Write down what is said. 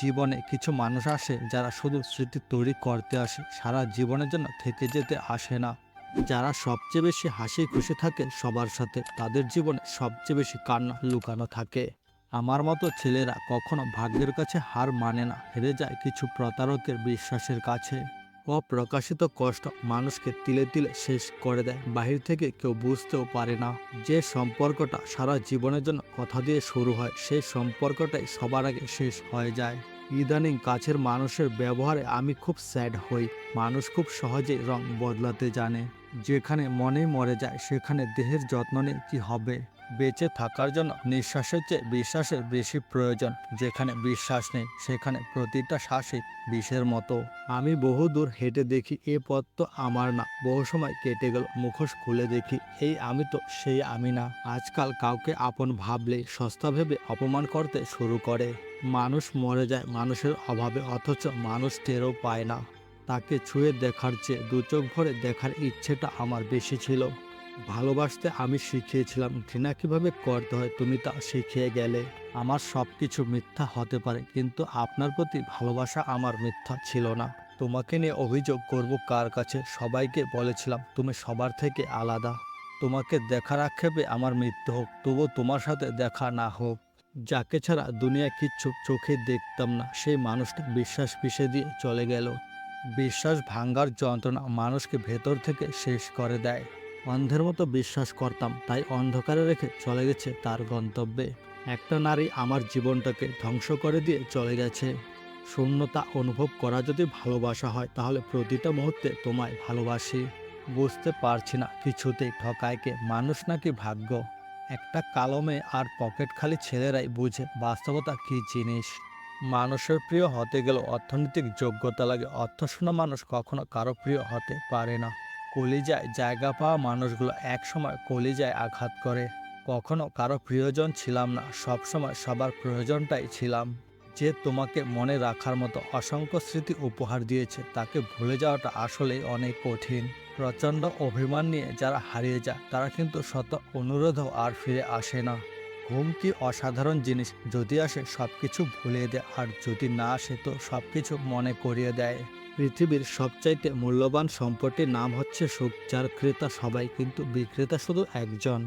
জীবনে কিছু মানুষ আসে যারা শুধু স্মৃতি তৈরি করতে আসে, সারা জীবনের জন্য থেকে যেতে আসে না। যারা সবচেয়ে বেশি হাসি খুশি থাকে সবার সাথে, তাদের জীবনে সবচেয়ে বেশি কান্না লুকানো থাকে। আমার মতো ছেলেরা কখনো ভাগ্যের কাছে হার মানে না, হেরে যায় কিছু প্রতারকের বিশ্বাসের কাছে। অপ্রকাশিত কষ্ট মানুষকে তিলে তিলে শেষ করে দেয়। বাহির থেকে কেউ বুঝতেও পারে না যে সম্পর্কটা সারা জীবনের জন্য কথা দিয়ে শুরু হয়। সেই সম্পর্কটাই সবার আগে শেষ হয়ে যায়। ইদানিং কাছের মানুষের ব্যবহারে আমি খুব স্যাড হই। মানুষ খুব সহজেই রং বদলাতে জানে। যেখানে মনেই মরে যায়, সেখানে দেহের যত্ন নিয়ে কি হবে? বেঁচে থাকার জন্য নিঃশ্বাসের চেয়ে বিশ্বাসের বেশি প্রয়োজন। যেখানে বিশ্বাস নেই, সেখানে প্রতিটা শ্বাসই বিষের মতো। আমি বহু দূর হেঁটে দেখি, এ পথ তো আমার না। বহু সময় কেটে গেল, মুখোশ খুলে দেখি, এই আমি তো সেই আমি না। আজকাল কাউকে আপন ভাবলে, সস্তা ভেবে অপমান করতে শুরু করে। মানুষ মরে যায় মানুষের অভাবে, অথচ মানুষ টেরও পায় না। তাকে ছুঁয়ে দেখার চেয়ে দু চোখ ভরে দেখার ইচ্ছেটা আমার বেশি ছিল। ভালোবাসতে আমি শিখিয়েছিলাম, ঘৃণা কীভাবে করতে হয় তুমি তা শিখিয়ে গেলে। আমার সব কিছু মিথ্যা হতে পারে, কিন্তু আপনার প্রতি ভালোবাসা আমার মিথ্যা ছিল না। তোমাকে নিয়ে অভিযোগ করব কার কাছে, সবাইকে বলেছিলাম, তুমি সবার থেকে আলাদা। তোমাকে দেখার আক্ষেপে আমার মৃত্যু হোক, তবুও তোমার সাথে দেখা না হোক। যাকে ছাড়া দুনিয়া কিচ্ছু চোখে দেখতাম না, সেই মানুষটা বিশ্বাস পিষে দিয়ে চলে গেল। বিশ্বাস ভাঙ্গার যন্ত্রণা মানুষকে ভেতর থেকে শেষ করে দেয়। অন্ধের মতো বিশ্বাস করতাম, তাই অন্ধকারে রেখে চলে গেছে তার গন্তব্যে। একটা নারী আমার জীবনটাকে ধ্বংস করে দিয়ে চলে গেছে। শূন্যতা অনুভব করা যদি ভালোবাসা হয়, তাহলে প্রতিটা মুহূর্তে তোমায় ভালোবাসি। বুঝতে পারছি না কিছুতেই ঠকায়কে মানুষ নাকি ভাগ্য? একটা কালমে আর পকেট খালি ছেলেরাই বুঝে বাস্তবতা কি জিনিস? মানুষের প্রিয় হতে গেলে অর্থনৈতিক যোগ্যতা লাগে অর্থশূন্য মানুষ কখনো কারও প্রিয় হতে পারে না। কলিজায় জায়গা পাওয়া মানুষগুলো একসময় কলিজায় আঘাত করে। কখনো কারও প্রিয়জন ছিলাম না, সবসময় সবার প্রয়োজনটাই ছিলাম। যে তোমাকে মনে রাখার মতো অসংখ্য স্মৃতি উপহার দিয়েছে, তাকে ভুলে যাওয়াটা আসলেই অনেক কঠিন। প্রচণ্ড অভিমান নিয়ে যারা হারিয়ে যায়, তারা কিন্তু শত অনুরোধও আর ফিরে আসে না। ঘুম কি অসাধারণ জিনিস, যদি আসে সব কিছু ভুলিয়ে দেয়, আর যদি না আসে তো সব কিছু মনে করিয়ে দেয়। পৃথিবীর সবচাইতে মূল্যবান সম্পত্তির নাম হচ্ছে সুখ যার ক্রেতা সবাই কিন্তু বিক্রেতা শুধু একজন।